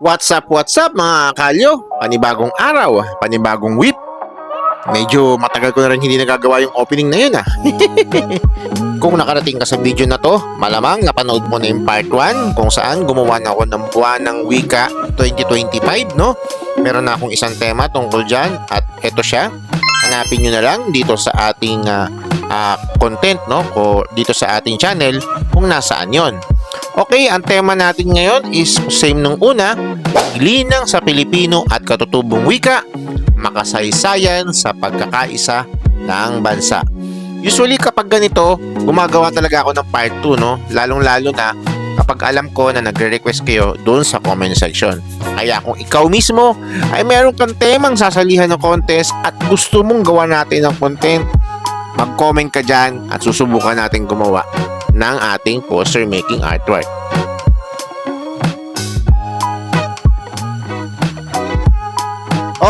What's up, what's up mga kalyo? Panibagong araw, panibagong whip. Medyo matagal ko na rin hindi nagagawa yung opening na yun ah. kung nakarating ka sa video na to, malamang napanood mo na yung part 1 kung saan gumawa na ako ng buwan ng wika 2025, no? Meron na akong isang tema tungkol dyan at eto siya. Hanapin nyo na lang dito sa ating ah, ah, content, no? O dito sa ating channel kung nasaan yon. Okay, ang tema natin ngayon is same nung una, paglinang sa Pilipino at katutubong wika, makasaysayan sa pagkakaisa ng bansa. Usually kapag ganito, gumagawa talaga ako ng part 2, no? Lalong-lalo na kapag alam ko na nagre-request kayo doon sa comment section. Kaya kung ikaw mismo ay meron kang temang sasalihan ng contest at gusto mong gawa natin ng content, mag-comment ka dyan at susubukan natin gumawa ng ating poster making artwork.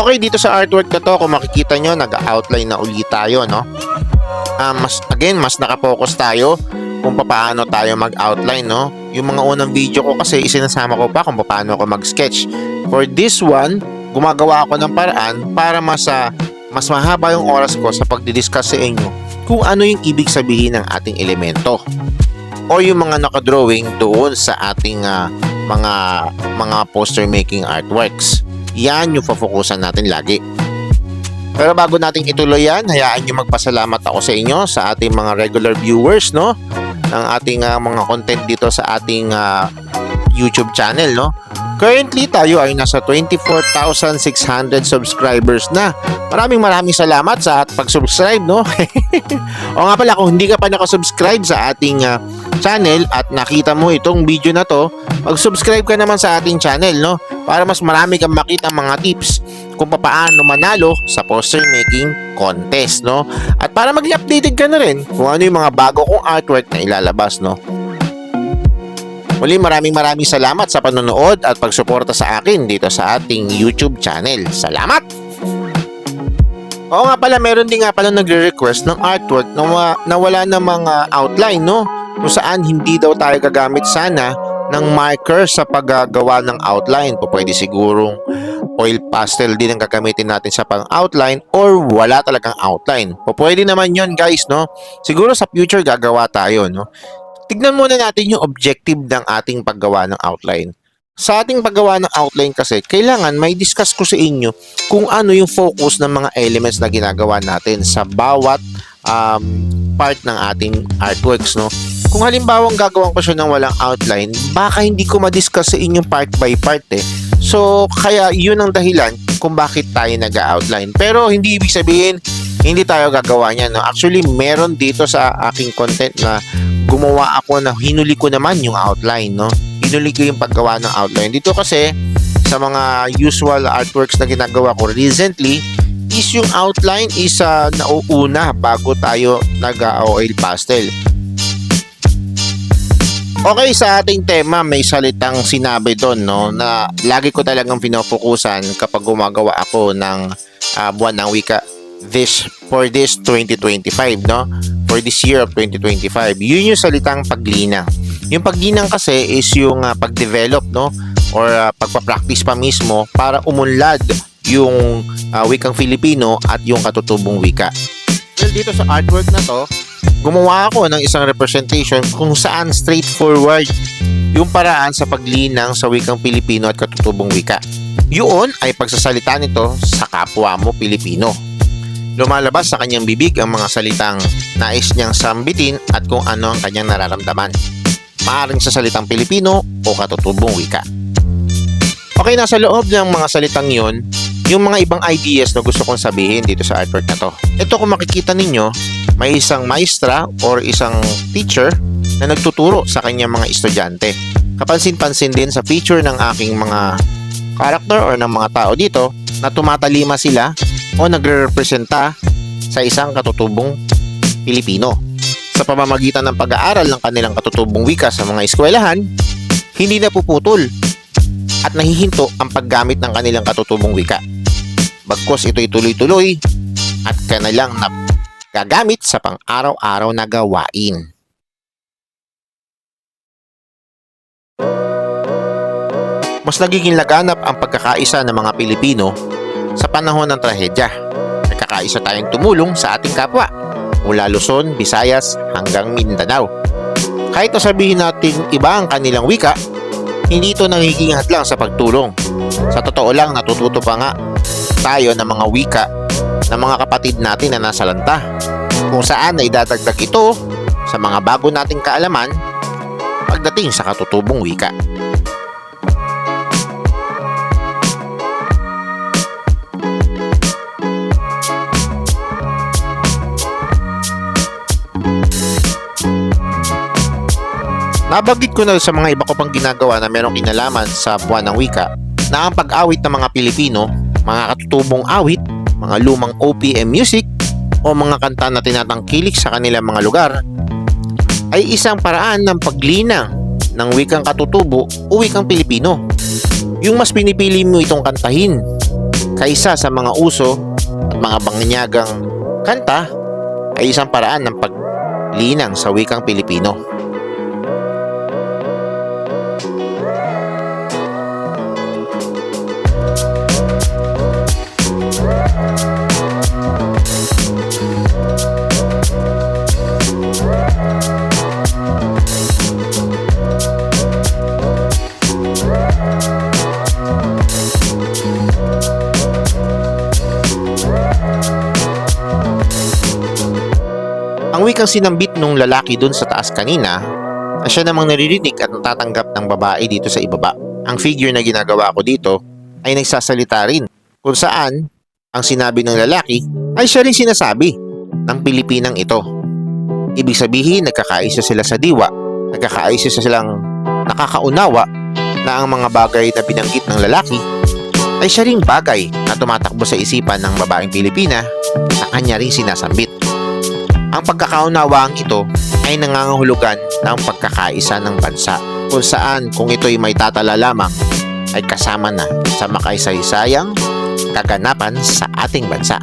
Okay, dito sa artwork na to, kung makikita nyo, nag-outline na ulit tayo, no? Ah, mas, again, mas nakapokus tayo kung paano tayo mag-outline, no? Yung mga unang video ko kasi isinasama ko pa kung paano ako mag-sketch. For this one, gumagawa ako ng paraan para mas, ah, mas mahaba yung oras ko sa pagdidiscuss sa inyo kung ano yung ibig sabihin ng ating elemento o yung mga nakadrawing doon sa ating ah, mga mga poster making artworks. Yan yung focusan natin lagi. Pero bago nating ituloy yan, hayaan nyo magpasalamat ako sa inyo sa ating mga regular viewers, no? Ng ating ah, mga content dito sa ating ah, YouTube channel, no? Currently, tayo ay nasa 24,600 subscribers na. Maraming maraming salamat sa at pag-subscribe, no? o nga pala, kung hindi ka pa nakasubscribe sa ating ah, channel at nakita mo itong video na to, mag-subscribe ka naman sa ating channel, no? Para mas marami kang makita mga tips kung paano manalo sa poster making contest, no? At para maging updated ka na rin kung ano yung mga bago kong artwork na ilalabas, no? Muli maraming maraming salamat sa panonood at pagsuporta sa akin dito sa ating YouTube channel. Salamat! Oo nga pala, meron din nga pala nagre-request ng artwork na, wa- na wala na mga outline, no? Kung saan hindi daw tayo gagamit sana ng marker sa paggagawa ng outline. O pwede sigurong oil pastel din ang gagamitin natin sa pang-outline or wala talagang outline. O pwede naman yon guys, no? Siguro sa future gagawa tayo, no? Tignan muna natin yung objective ng ating paggawa ng outline. Sa ating paggawa ng outline kasi, kailangan may discuss ko sa inyo kung ano yung focus ng mga elements na ginagawa natin sa bawat um, part ng ating artworks, no? Kung halimbawa gagawin ko siya ng walang outline, baka hindi ko ma-discuss sa inyo part by part eh. So, kaya yun ang dahilan kung bakit tayo nag-outline. Pero hindi ibig sabihin, hindi tayo gagawa niyan. No? Actually, meron dito sa aking content na gumawa ako na hinuli ko naman yung outline. No? Hinuli ko yung paggawa ng outline. Dito kasi, sa mga usual artworks na ginagawa ko recently, is yung outline is uh, nauuna bago tayo nag-oil pastel. Okay, sa ating tema, may salitang sinabi doon, no, na lagi ko talagang pinofokusan kapag gumagawa ako ng ah, buwan ng wika this for this 2025, no? For this year of 2025. Yun yung salitang paglinang. Yung paglinang kasi is yung ah, pag-develop, no? Or ah, pagpa-practice pa mismo para umunlad yung ah, wikang Filipino at yung katutubong wika. Well, dito sa artwork na to, gumawa ako ng isang representation kung saan straightforward yung paraan sa paglinang sa wikang Pilipino at katutubong wika. Yun ay pagsasalita nito sa kapwa mo Pilipino. Lumalabas sa kanyang bibig ang mga salitang nais niyang sambitin at kung ano ang kanyang nararamdaman. Maaring sa salitang Pilipino o katutubong wika. Okay, nasa loob ng mga salitang yon, yung mga ibang ideas na gusto kong sabihin dito sa artwork na to. Ito kung makikita ninyo, may isang maestra or isang teacher na nagtuturo sa kanyang mga estudyante. Kapansin-pansin din sa feature ng aking mga character or ng mga tao dito na tumatalima sila o nagre-representa sa isang katutubong Pilipino. Sa pamamagitan ng pag-aaral ng kanilang katutubong wika sa mga eskwelahan, hindi napuputol at nahihinto ang paggamit ng kanilang katutubong wika. Bagkos ito'y tuloy-tuloy at kanilang na gagamit sa pang-araw-araw na gawain. mas nagiging laganap ang pagkakaisa ng mga Pilipino sa panahon ng trahedya. Nagkakaisa tayong tumulong sa ating kapwa mula Luzon, Visayas hanggang Mindanao. Kahit na sabihin natin iba ang kanilang wika, hindi ito nagiging hadlang sa pagtulong. Sa totoo lang, natututo pa nga tayo ng mga wika ng mga kapatid natin na nasa lanta. Kung saan na idadagdag ito sa mga bago nating kaalaman pagdating sa katutubong wika. Nabanggit ko na sa mga iba ko pang ginagawa na merong kinalaman sa buwan ng wika na ang pag-awit ng mga Pilipino, mga katutubong awit, mga lumang OPM music o mga kanta na tinatangkilik sa kanilang mga lugar ay isang paraan ng paglinang ng wikang katutubo o wikang Pilipino. Yung mas pinipili mo itong kantahin kaysa sa mga uso at mga banginyagang kanta ay isang paraan ng paglinang sa wikang Pilipino. Ang sinambit nung lalaki dun sa taas kanina na siya namang naririnig at natatanggap ng babae dito sa ibaba. Ang figure na ginagawa ko dito ay nagsasalita rin kung saan ang sinabi ng lalaki ay siya rin sinasabi ng Pilipinang ito. Ibig sabihin nagkakaisa sila sa diwa, nagkakaisa silang nakakaunawa na ang mga bagay na binanggit ng lalaki ay siya ring bagay na tumatakbo sa isipan ng babaeng Pilipina na kanya rin sinasambit. Ang pagkakaunawang ito ay nangangahulugan ng pagkakaisa ng bansa kung saan kung ito'y may tatala lamang ay kasama na sa makaisa-isayang kaganapan sa ating bansa.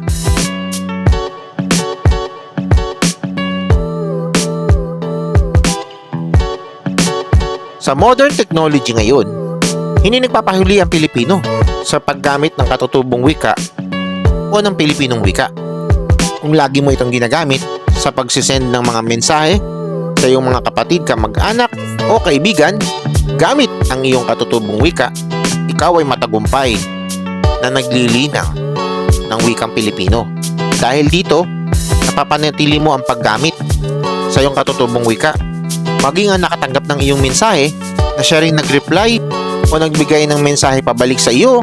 Sa modern technology ngayon, hindi nagpapahuli ang Pilipino sa paggamit ng katutubong wika o ng Pilipinong wika. Kung lagi mo itong ginagamit sa pagsisend ng mga mensahe sa iyong mga kapatid, kamag-anak o kaibigan, gamit ang iyong katutubong wika, ikaw ay matagumpay na naglilinang ng wikang Pilipino. Dahil dito, napapanatili mo ang paggamit sa iyong katutubong wika. Maging ang nakatanggap ng iyong mensahe na siya rin nag-reply o nagbigay ng mensahe pabalik sa iyo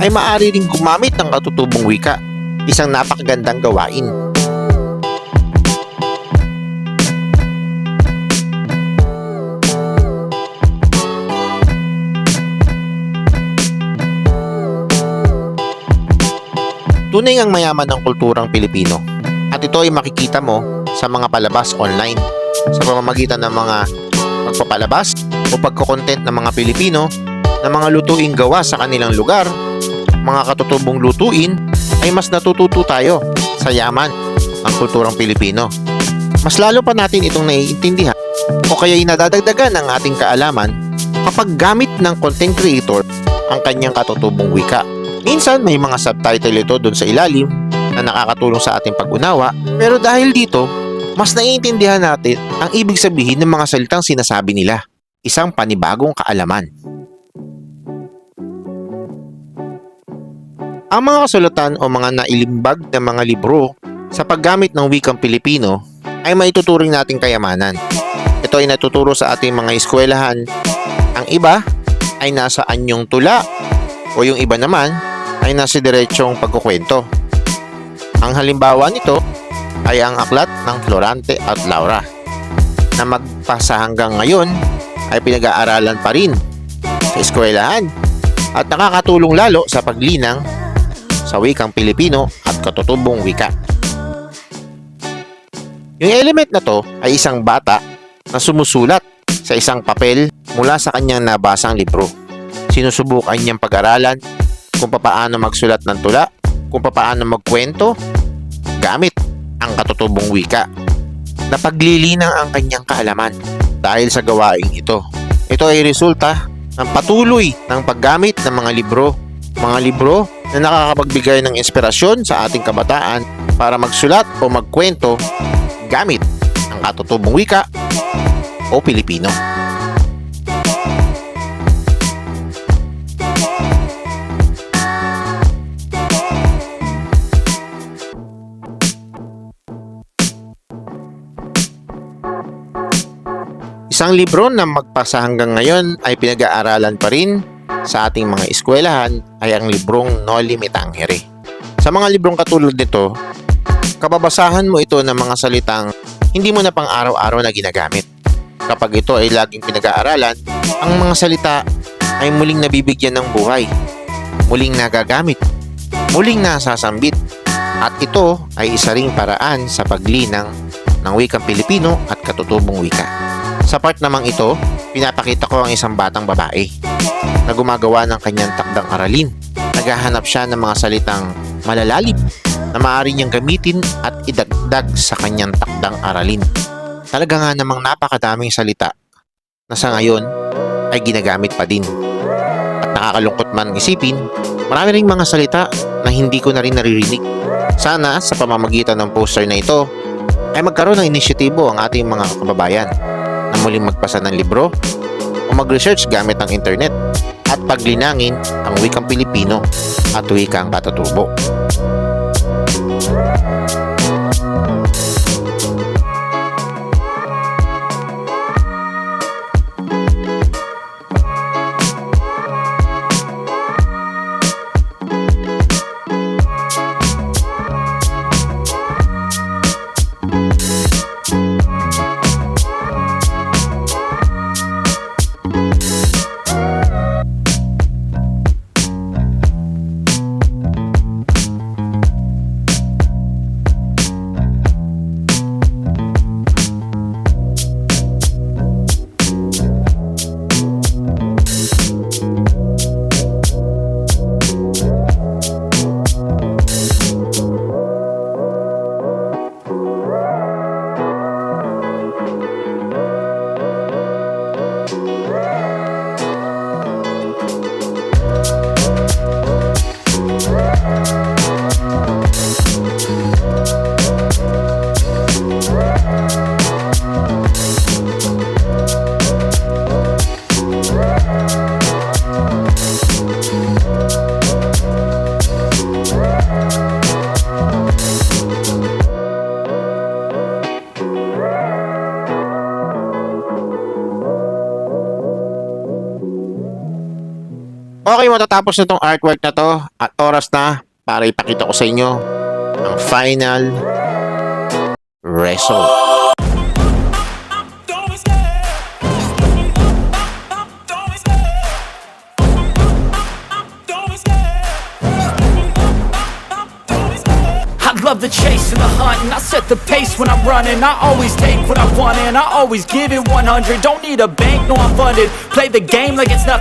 ay maaari ring gumamit ng katutubong wika. Isang napakagandang gawain. Tunay ang mayaman ng kulturang Pilipino at ito ay makikita mo sa mga palabas online sa pamamagitan ng mga pagpapalabas o pagkocontent ng mga Pilipino na mga lutuing gawa sa kanilang lugar, mga katutubong lutuin ay mas natututo tayo sa yaman ng kulturang Pilipino. Mas lalo pa natin itong naiintindihan o kaya inadadagdagan ng ating kaalaman kapag gamit ng content creator ang kanyang katutubong wika. Minsan may mga subtitle ito doon sa ilalim na nakakatulong sa ating pag-unawa pero dahil dito, mas naiintindihan natin ang ibig sabihin ng mga salitang sinasabi nila. Isang panibagong kaalaman. Ang mga kasulatan o mga nailimbag na mga libro sa paggamit ng wikang Pilipino ay maituturing nating kayamanan. Ito ay natuturo sa ating mga eskwelahan. Ang iba ay nasa anyong tula o yung iba naman ay nasa diretsong pagkukwento. Ang halimbawa nito ay ang aklat ng Florante at Laura na magpasa hanggang ngayon ay pinag-aaralan pa rin sa eskwelahan at nakakatulong lalo sa paglinang sa wikang Pilipino at katutubong wika. Yung element na to ay isang bata na sumusulat sa isang papel mula sa kanyang nabasang libro. Sinusubukan niyang pag-aralan kung papaano magsulat ng tula, kung papaano magkwento, gamit ang katutubong wika. Napaglilinang ang kanyang kaalaman dahil sa gawaing ito. Ito ay resulta ng patuloy ng paggamit ng mga libro. Mga libro na nakakapagbigay ng inspirasyon sa ating kabataan para magsulat o magkwento gamit ang katutubong wika o Pilipino. Isang libro na magpasa hanggang ngayon ay pinag-aaralan pa rin sa ating mga eskwelahan ay ang librong Noli Me Tangere. Sa mga librong katulad nito, kababasahan mo ito ng mga salitang hindi mo na pang araw-araw na ginagamit. Kapag ito ay laging pinag-aaralan, ang mga salita ay muling nabibigyan ng buhay, muling nagagamit, muling nasasambit, at ito ay isa ring paraan sa paglinang ng wikang Pilipino at katutubong wika. Sa part namang ito, pinapakita ko ang isang batang babae na gumagawa ng kanyang takdang aralin. Naghahanap siya ng mga salitang malalalim na maaari niyang gamitin at idagdag sa kanyang takdang aralin. Talaga nga namang napakadaming salita na sa ngayon ay ginagamit pa din. At nakakalungkot man isipin, marami ring mga salita na hindi ko na rin naririnig. Sana sa pamamagitan ng poster na ito ay magkaroon ng inisyatibo ang ating mga kababayan na muling magpasa ng libro o mag-research gamit ang internet at paglinangin ang wikang Pilipino at wikang katatubo. Matatapos na tong artwork na to. At oras na para ipakita ko sa inyo ang final result. Love the chase and the hunt and I set the pace when I'm running. I always take what I want and I always give it 100 Don't need a bank, no I'm funded. Play the game like it's nothing